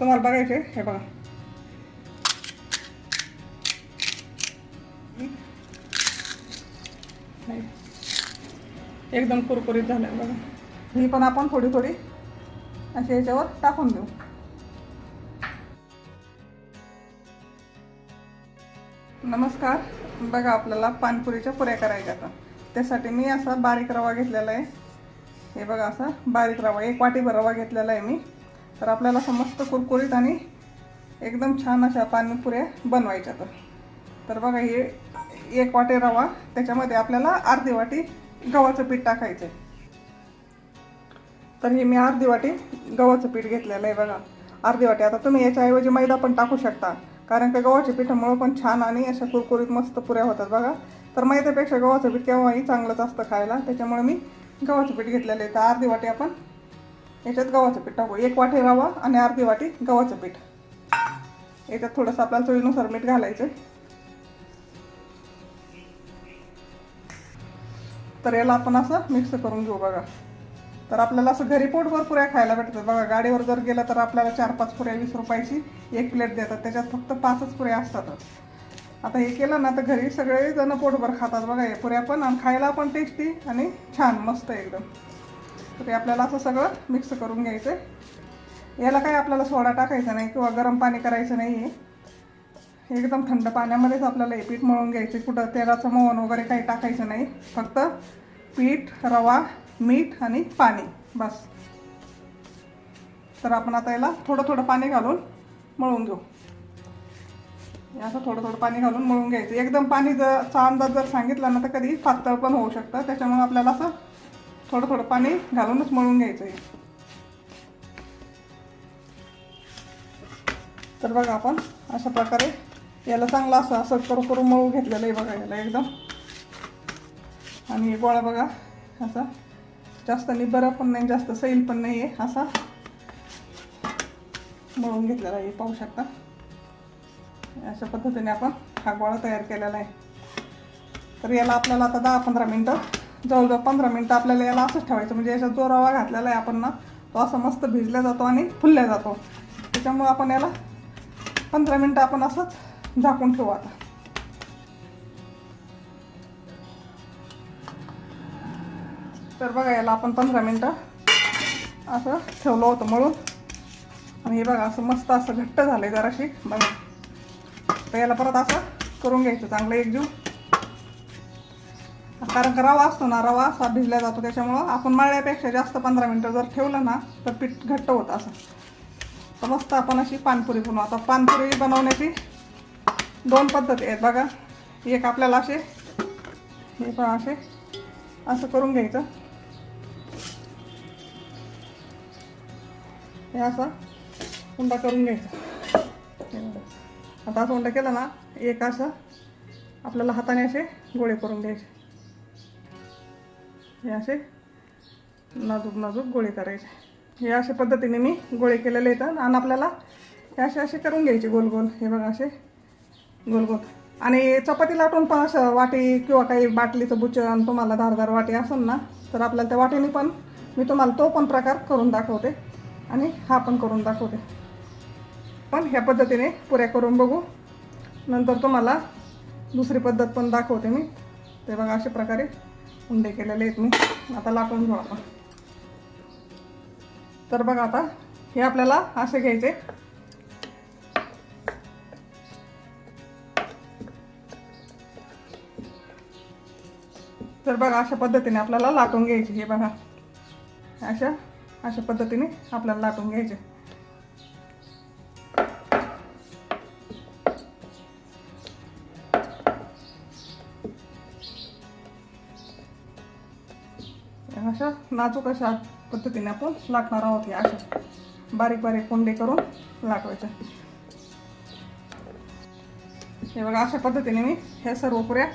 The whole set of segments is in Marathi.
तुम्हाला बघायचे हे बघा. एकदम कुरकुरीत झालं बघा. ही पण आपण थोडी थोडी अशी याच्यावर टाकून देऊ. नमस्कार. बघा आपल्याला पानपुरीच्या पुऱ्या करायच्या आता. त्यासाठी मी असा बारीक रवा घेतलेला आहे. हे बघा असा बारीक रवा. एक वाटीभर रवा घेतलेला आहे मी. तर आपल्याला असं मस्त कुरकुरीत आणि एकदम छान अशा पाणीपुऱ्या बनवायच्या तर. तर बघा हे एक वाटी रवा त्याच्यामध्ये आपल्याला अर्धी वाटी गव्हाचं पीठ टाकायचं आहे तर हे मी अर्धी वाटी गव्हाचं पीठ घेतलेलं आहे बघा. अर्धी वाटी आता तुम्ही याच्याऐवजी मैदा पण टाकू शकता. कारण का गव्हाच्या पिठामुळं पण छान आणि अशा कुरकुरीत मस्त पुऱ्या होतात बघा. तर मैद्यापेक्षा गव्हाचं पीठ केव्हाही चांगलंच असतं खायला त्याच्यामुळे मी गव्हाचं पीठ घेतलेलं आहे. तर अर्धी वाटी आपण याच्यात गव्हाचं पीठ टाकू. एक वाटी रवा आणि अर्धी वाटी गव्हाचं पीठ. याच्यात थोडंसं आपल्याला चवीनुसार मीठ घालायचं तर याला आपण असं मिक्स करून घेऊ बघा. तर आपल्याला असं घरी पोटभर पुऱ्या खायला भेटतात. बघा गाडीवर जर गेलं तर आपल्याला चार पाच पुऱ्या वीस रुपयाची एक प्लेट देतात. त्याच्यात फक्त पाचच पुऱ्या असतातच. आता हे केलं ना तर घरी सगळेजण पोटभर खातात. बघा हे पुऱ्या पण आणि खायला पण टेस्टी आणि छान मस्त एकदम. तर हे आपल्याला असं सगळं मिक्स करून घ्यायचं आहे याला काय आपल्याला सोडा टाकायचा नाही किंवा गरम पाणी करायचं नाही आहे एकदम थंड पाण्यामध्येच आपल्याला हे पीठ मळून घ्यायचे कुठं तेलाचं मोहन वगैरे काही टाकायचं नाही. फक्त पीठ रवा मीठ आणि पाणी. बस. तर आपण आता याला थोडं थोडं पाणी घालून मळून घेऊ. असं थोडं थोडं पाणी घालून मळून घ्यायचं. एकदम पाणी जर चा अंदाज जर सांगितला ना तर कधी पातळ पण होऊ शकतं. त्याच्यामुळे आपल्याला असं थोडं थोडं पाणी घालूनच मळून घ्यायचं आहे तर बघा आपण अशा प्रकारे याला चांगलं असं असं करू करू मळू घेतलेलं आहे बघा याला एकदम. आणि गोळा बघा असा जास्त निबरा पण नाही जास्त सैल पण नाही आहे असा मळून घेतलेला आहे पाहू शकता. अशा पद्धतीने आपण हा गोळा तयार केलेला आहे. तर याला आपल्याला आता दहा पंधरा मिनटं जवळजवळ पंधरा मिनटं आपल्याला याला असंच ठेवायचं. म्हणजे याच्यात जो रवा घातलेला आहे आपण ना तो असा मस्त भिजला जातो आणि फुलल्या जातो. त्याच्यामुळं आपण याला पंधरा मिनटं आपण असंच झाकून ठेवू आता. तर बघा याला आपण पंधरा मिनटं असं ठेवलं होतं मळून. आणि हे बघा असं मस्त असं घट्ट झालं आहे जराशी. बघा. तर याला परत असं करून घ्यायचं चांगलं एकजीव. कारण का रवा असतो ना रवा असा भिजला जातो त्याच्यामुळं. आपण मळल्यापेक्षा जास्त पंधरा मिनटं जर ठेवलं ना तर पीठ घट्ट होतं असं. तर मस्त आपण अशी पानपुरी बनवू. आता पानपुरी बनवण्याची दोन पद्धती आहेत बघा. एक आपल्याला असे हे पण असे असं करून घ्यायचं. हे असं उंडा करून घ्यायचा. आता असं उंडा केला ना एक असं आपल्याला हाताने असे गोळे करून घ्यायचे. हे असे नाजूक नाजूक गोळे करायचे. हे अशा पद्धतीने मी गोळे केलेले येतात आणि आपल्याला हे असे असे करून घ्यायचे गोल गोल. हे बघा असे गोल गोल. आणि चपाती लाटून पण असं वाटी किंवा काही बाटलीचं बुचन तुम्हाला धारदार वाटी असेल ना तर आपल्याला त्या वाटीने पण मी तुम्हाला तो पण प्रकार करून दाखवते. आणि हा पण करून दाखवते. पण ह्या पद्धतीने पुऱ्या करून बघू. नंतर तुम्हाला दुसरी पद्धत पण दाखवते मी. ते बघा अशा प्रकारे. उंडे केलेले आहेत मी. आता लाटून घेऊ आपण. तर बघा आता हे आपल्याला असे घ्यायचे. तर बघा अशा पद्धतीने आपल्याला लाटून घ्यायचे. हे बघा. अशा अशा पद्धतीने आपल्याला लाटून घ्यायचे. अशा नाजूक अशा पद्धतीने आपण लाटणार आहोत या अशा बारीक बारीक कोंडे करून लाटवायच्या. हे बघा अशा पद्धतीने मी हे सर्व पुऱ्या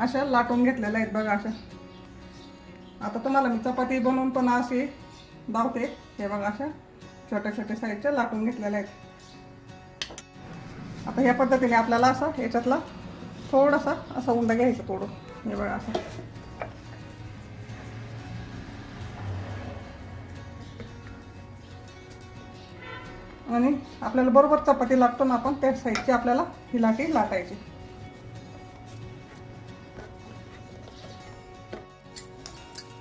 अशा लाटून घेतलेल्या आहेत बघा अशा. आता तुम्हाला मी चपाती बनवून पण अशी दावते. हे बघा अशा छोट्या छोट्या साईजच्या लाटून घेतलेल्या आहेत. आता ह्या पद्धतीने आपल्याला असं ह्याच्यातला थोडासा असा उंडा घ्यायचा तोडून. हे बघा असं आणि आपल्याला बरोबर चपाती लागतो ना आपण त्या साईजची आपल्याला ही लाटी लाटायची.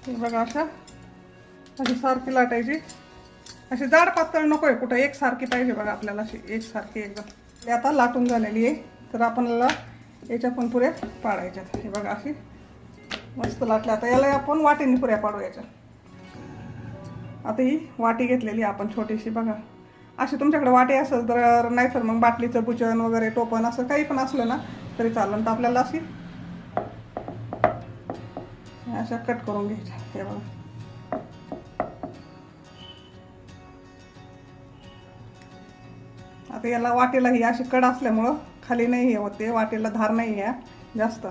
बघा अशा अशी सारखी लाटायची. अशी जाड पातळ नको आहे कुठं एकसारखी पाहिजे बघा आपल्याला अशी एकसारखी एकदम. आता लाटून झालेली आहे तर आपल्याला याच्या पण पुऱ्या पाडायच्या. हे बघा अशी मस्त लाटल्या. आता याला आपण वाटीने पुऱ्या पाडू याच्या आता ही वाटी घेतलेली आहे आपण छोटीशी बघा. असे तुमच्याकडे वाटे असेल तर नाही तर मग बाटलीचं बुचन वगैरे टोपण असं काही पण असलं ना तरी चालेल. तर आपल्याला अशी अशा कट करून घ्यायच्या. हे बघा. आता याला वाटेला ही अशी कड असल्यामुळं खाली नाही हे होते वाटेला धार नाही आहे जास्त.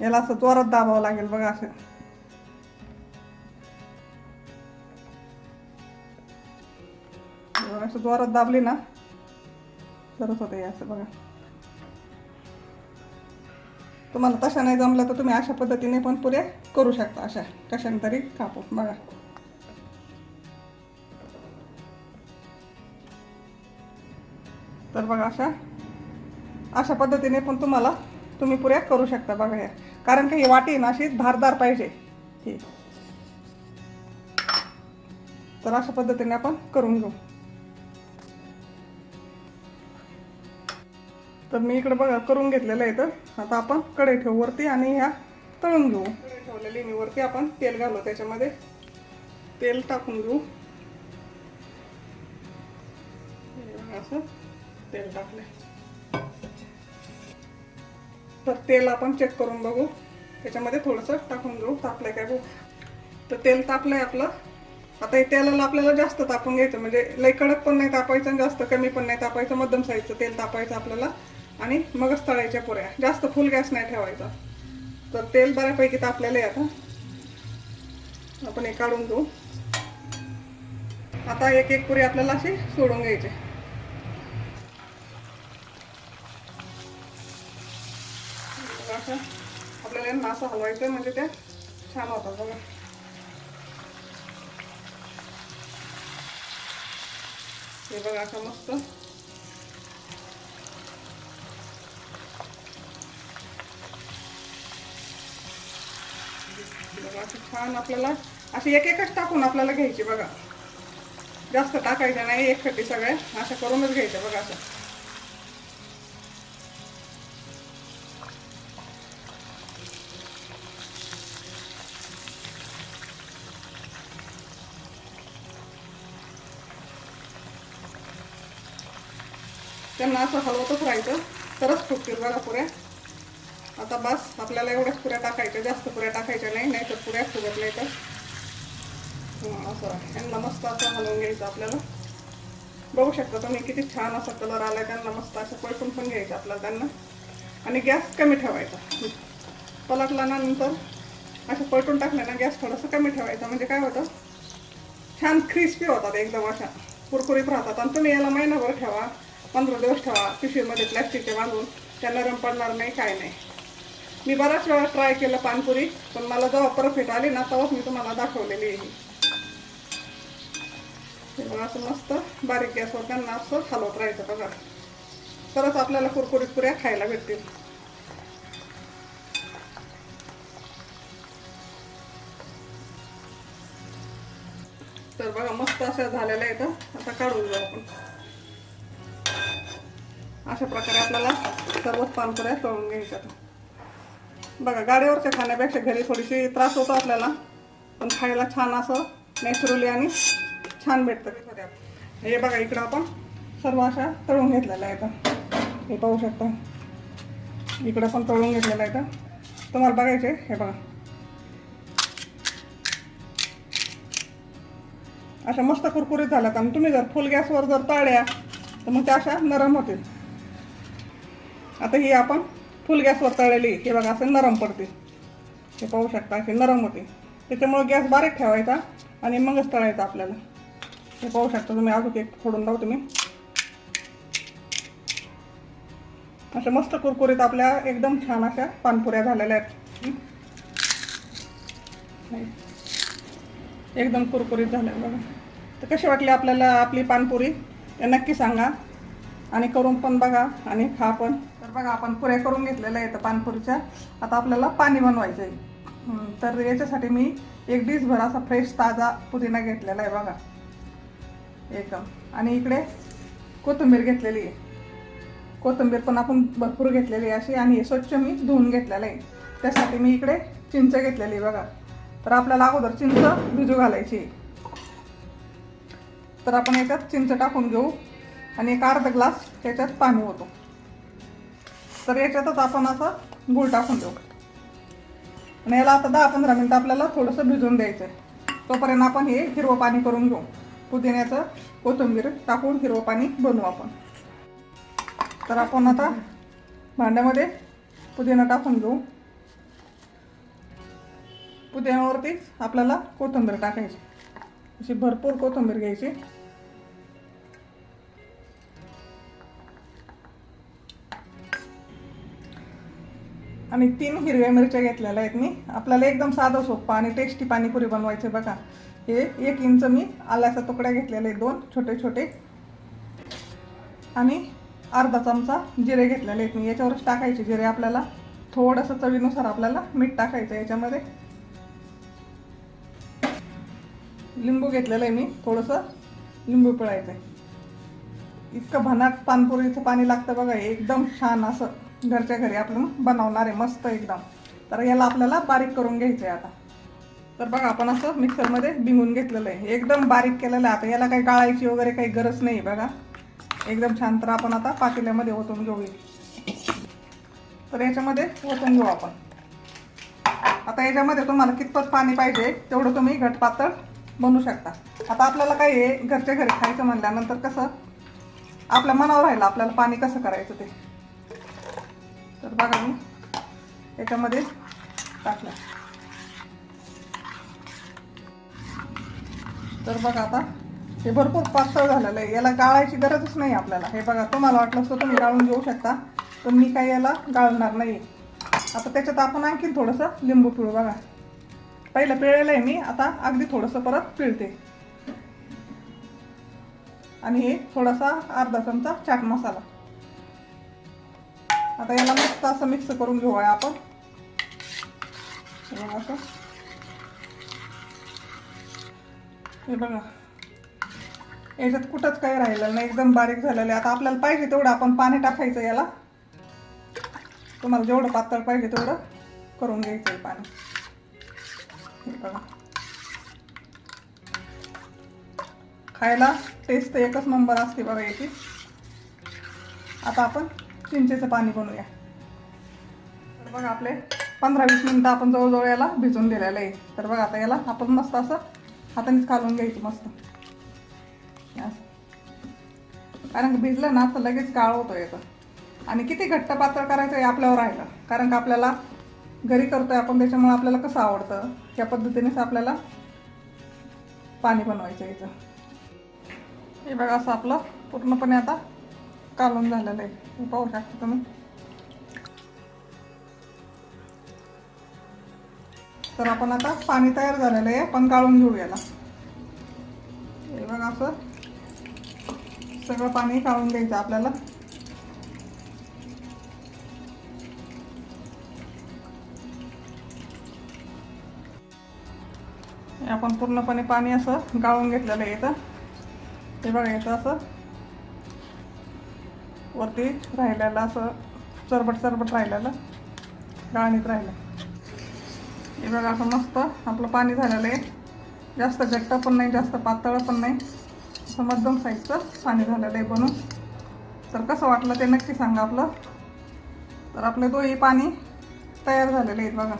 याला असं जोरात दाबावं लागेल बघा असं. असं जोरात दाबली ना तरच होते हे असं बघा. तुम्हाला तशा नाही जमलं तर तुम्ही अशा पद्धतीने पण पुऱ्या करू शकता अशा कशाने तरी कापून बघा. तर बघा अशा अशा पद्धतीने पण तुम्हाला तुम्ही पुऱ्या करू शकता बघा या कारण की ही वाटी ना अशी धारदार पाहिजे. ही तर अशा पद्धतीने आपण करून घेऊ. तर मी इकडे बघा करून घेतलेलं आहे तर. आता आपण कढई ठेवू वरती आणि ह्या तळून घेऊ. कढई ठेवलेली मी वरती आपण तेल घालू त्याच्यामध्ये. तेल टाकून घेऊ. असं तेल टाकले तर तेल आपण चेक करून बघू. त्याच्यामध्ये थोडंसं टाकून घेऊ. तापलंय काय बघू. तर तेल तापलंय आपलं. आता हे तेलाला आपल्याला जास्त तापून घ्यायचं. म्हणजे लई कडक पण नाही तापायचं आणि जास्त कमी पण नाही तापायचं. मध्यम साईजचं तेल तापायचं आपल्याला. आणि मगच तळायच्या पुऱ्या. जास्त फुल गॅस नाही ठेवायचा. तर तेल बऱ्यापैकी तापलेलं आहे आता. आपण हे काढून घेऊ. आता एक एक पुरी आपल्याला अशी सोडून घ्यायची. असं आपल्याला यांना असं हलवायचं म्हणजे त्या छान होतात बघा. हे बघा असं मस्त बघा असं छान आपल्याला अशी एक एकच टाकून आपल्याला घ्यायचे बघा. जास्त टाकायचं नाही एक खट्टी सगळ्या असं करूनच घ्यायचं बघा असं. त्यांना असं हलवतच राहायचं. तरच फुटतील बघा पुऱ्या. आता बस आपल्याला एवढ्याच पुऱ्या टाकायच्या जास्त पुऱ्या टाकायच्या नाही नाही तर पुऱ्या फुगत नाही तर. असं यांना मस्त असं हलवून घ्यायचं आपल्याला. बघू शकता तुम्ही किती छान असा कलर आला त्यांना मस्त असं पलटून पण घ्यायचं आपल्याला त्यांना. आणि गॅस कमी ठेवायचा. पलटला ना नंतर असं पलटून टाकलं ना गॅस थोडंसं कमी ठेवायचा. म्हणजे काय होतं? छान क्रिस्पी होतात एकदम अशा. कुरकुरीत राहतात. आणि तुम्ही याला महिनाभर ठेवा पंधरा दिवस ठेवा पिशवीमध्ये प्लॅस्टिकचे बांधून. त्या नरम पडणार नाही काय नाही. मी बऱ्याच वेळा ट्राय केलं पानपुरी पण मला जेव्हा परफेक्ट आली ना तेव्हाच मी तुम्हाला दाखवलेली आहे. बघा असं मस्त बारीक गॅसवर त्यांना असं हलवत राहायचं बघा तरच आपल्याला कुरकुरीत पुऱ्या खायला भेटतील. तर बघा मस्त अशा झालेल्या आहेत हं. आता काढून जाऊ आपण. अशा प्रकारे आपल्याला सर्वच पानपुऱ्या तळून घ्यायच्या. बघा गाडीवरच्या खाण्यापेक्षा घरी थोडीशी त्रास होतो आपल्याला पण खायला छान असं नॅचरली आणि छान भेटतं हे बघा इकडं आपण सर्व अशा तळून घेतलेल्या आहेत. हे पाहू शकता. इकडं पण तळून घेतलेलं आहे तुम्हाला बघायचे हे बघा. अशा मस्त कुरकुरीत झाल्या आणि तुम्ही जर फुल गॅसवर जर तळल्या तर मग त्या अशा नरम होतील. आता ही आपण फुल गॅसवर तळलेली हे बघा असं नरम पडते हे पाहू शकता असे नरम होते. त्याच्यामुळे गॅस बारीक ठेवायचा आणि मगच तळायचा आपल्याला. हे पाहू शकता तुम्ही अजून एक फोडून लावू तुम्ही अशा मस्त कुरकुरीत आपल्या एकदम छान अशा पानपुऱ्या झालेल्या आहेत. एकदम कुरकुरीत झाल्या बघा. तर कशी वाटली आपल्याला आपली पानपुरी? ते नक्की सांगा. आणि करून पण बघा आणि खा पण. बघा आपण पुऱ्या करून घेतलेल्या आहेत पानपुरीच्या. आता आपल्याला पाणी बनवायचं आहे तर याच्यासाठी मी एक डिशभर असा फ्रेश ताजा पुदिना घेतलेला आहे बघा. एकदम आणि इकडे कोथिंबीर घेतलेली आहे. कोथिंबीर पण आपण भरपूर घेतलेली आहे अशी. आणि हे स्वच्छ मी धुवून घेतलेलं आहे. त्यासाठी मी इकडे चिंच घेतलेली आहे बघा. तर आपल्याला अगोदर चिंच भिजू घालायची तर आपण याच्यात चिंच टाकून घेऊ. आणि एक अर्धा ग्लास त्याच्यात पाणी होतो तर याच्यातच आपण असं गूळ टाकून देऊ. आणि याला आता दहा पंधरा मिनटं आपल्याला थोडंसं भिजवून द्यायचं आहे तोपर्यंत आपण हे हिरवं पाणी करून घेऊ. पुदिन्याचं कोथिंबीर टाकून हिरवं पाणी बनवू आपण. तर आपण आता भांड्यामध्ये पुदिना टाकून घेऊ. पुदिन्यावरती आपल्याला कोथिंबीर टाकायची. अशी भरपूर कोथिंबीर घ्यायची. आणि तीन हिरव्या मिरच्या घेतलेल्या आहेत मी. आपल्याला एकदम साधं सोपं आणि टेस्टी पाणीपुरी बनवायचे बघा. हे एक इंच मी आल्याचा तुकड्या घेतलेल्या आहेत दोन छोटे छोटे. आणि अर्धा चमचा जिरे घेतलेले आहेत मी. याच्यावरच टाकायचे जिरे आपल्याला. थोडंसं चवीनुसार आपल्याला मीठ टाकायचं याच्यामध्ये. लिंबू घेतलेलं आहे मी. थोडंसं लिंबू पिळायचं आहे इतकं भनाट पानपुरीचं पाणी लागतं बघा. एकदम छान असं. घरच्या घरी आपण बनवणार आहे मस्त एकदम. तर याला आपल्याला बारीक करून घ्यायचं आहे आता. तर बघा आपण असं मिक्सरमध्ये भिंगून घेतलेलं आहे. एकदम बारीक केलेलं आहे. आता याला काही गाळायची वगैरे काही गरज नाही बघा. एकदम छान तर आपण आता पातेल्यामध्ये ओतून घेऊया. तर याच्यामध्ये ओतून घेऊ आपण. आता याच्यामध्ये तुम्हाला कितपत पाणी पाहिजे तेवढं तुम्ही घटपातळ बनू बनवू शकता. आता आपल्याला काय आहे घरच्या घरी खायचं म्हणल्यानंतर कसं आपल्या मनावर राहिलं आपल्याला पाणी कसं करायचं ते. तर बघा मी. याच्यामध्ये टाकलं. तर बघा आता हे भरपूर पातळ झालेलं आहे. याला गाळायची गरजच नाही आपल्याला. हे बघा तुम्हाला वाटलं असतं तुम्ही गाळून घेऊ शकता पण मी काही याला गाळणार नाही आता त्याच्यात आपण आणखीन थोडंसं लिंबू पिळू बघा. पहिलं पिळलेलं आहे मी आता अगदी थोडंसं परत पिळते. आणि हे थोडासा अर्धा चमचा चाट मसाला. आता याला मस्त असं मिक्स करून घेऊया आपण. हे बघा असं हे बघा. याच्यात कुठंच काही राहिलं नाही एकदम बारीक झालेलं आहे. आता आपल्याला पाहिजे तेवढं आपण पाणी टाकायचं याला. तुम्हाला जेवढं पातळ पाहिजे तेवढं करून घ्यायचं आहे पाणी. हे बघा. खायला टेस्ट एकच नंबर असते बघा याची. आता आपण चिंचेचं पाणी बनवूया. तर बघा आपले पंधरा वीस मिनटं आपण जवळजवळ याला भिजून दिलेलं आहे. तर बघा आता याला आपण मस्त असं हातानेच कालवून घ्यायचं मस्त. असं. कारण भिजलं ना तर लगेच काळ होतो येतं आणि किती घट्ट पातळ करायचं हे आपल्यावर राहिलं. कारण का आपल्याला घरी करतोय आपण त्याच्यामुळे आपल्याला कसं आवडतं? त्या पद्धतीनेच आपल्याला पाणी बनवायचं याचं. हे बघा असं आपलं पूर्णपणे आता कालून झालेलं आहे. पाहू शकता तुम्ही. तर आपण आता पाणी तयार झालेलं आहे. आपण गाळून घेऊ याला. हे बघा असं. सगळं पाणी काढून द्यायचं आपल्याला. आपण पूर्णपणे पाणी असं गाळून घेतलेलं आहे इथं. हे बघा याचं असं. वरती राहिलेलं असं चरबट चरबट राहिलेलं गाळणीत राहिलं. हे बघा असं मस्त आपलं पाणी झालेलं आहे. जास्त घट्ट पण नाही जास्त पातळ पण नाही. असं मध्यम साईजचं पाणी झालेलं आहे बनून. तर कसं वाटलं ते नक्की सांगा आपलं. तर आपले दोही पाणी तयार झालेले आहेत बघा.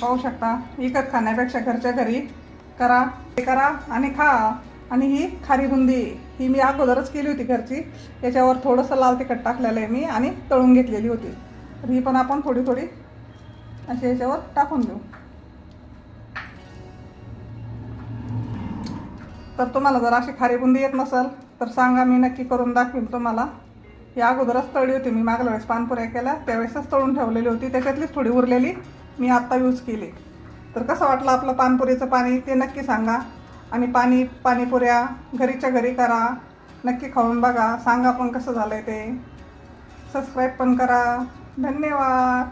पाहू शकता विकत खाण्यापेक्षा घरच्या घरी करा ते करा आणि खा. आणि ही खारी बुंदी ही मी अगोदरच केली होती घरची. याच्यावर थोडंसं लाल तिखट टाकलेलं आहे मी आणि तळून घेतलेली होती. तर ही पण आपण थोडी थोडी अशी याच्यावर टाकून देऊ. तर तुम्हाला जर अशी खारी बुंदी येत नसेल तर सांगा मी नक्की करून दाखवीन तुम्हाला. ही अगोदरच तळली होती मी मागल्या वेळेस पानपुऱ्या केल्या त्यावेळेसच तळून ठेवलेली होती. त्याच्यातलीच थोडी उरलेली मी आत्ता यूज केली. तर कसं वाटलं आपलं पानपुरीचं पाणी ते नक्की सांगा. आणि पाणी पाणीपुऱ्या घरीच्या घरी करा. नक्की खाऊन बघा. सांगा पण कसं झालं आहे ते. सबस्क्राईब पण करा. धन्यवाद.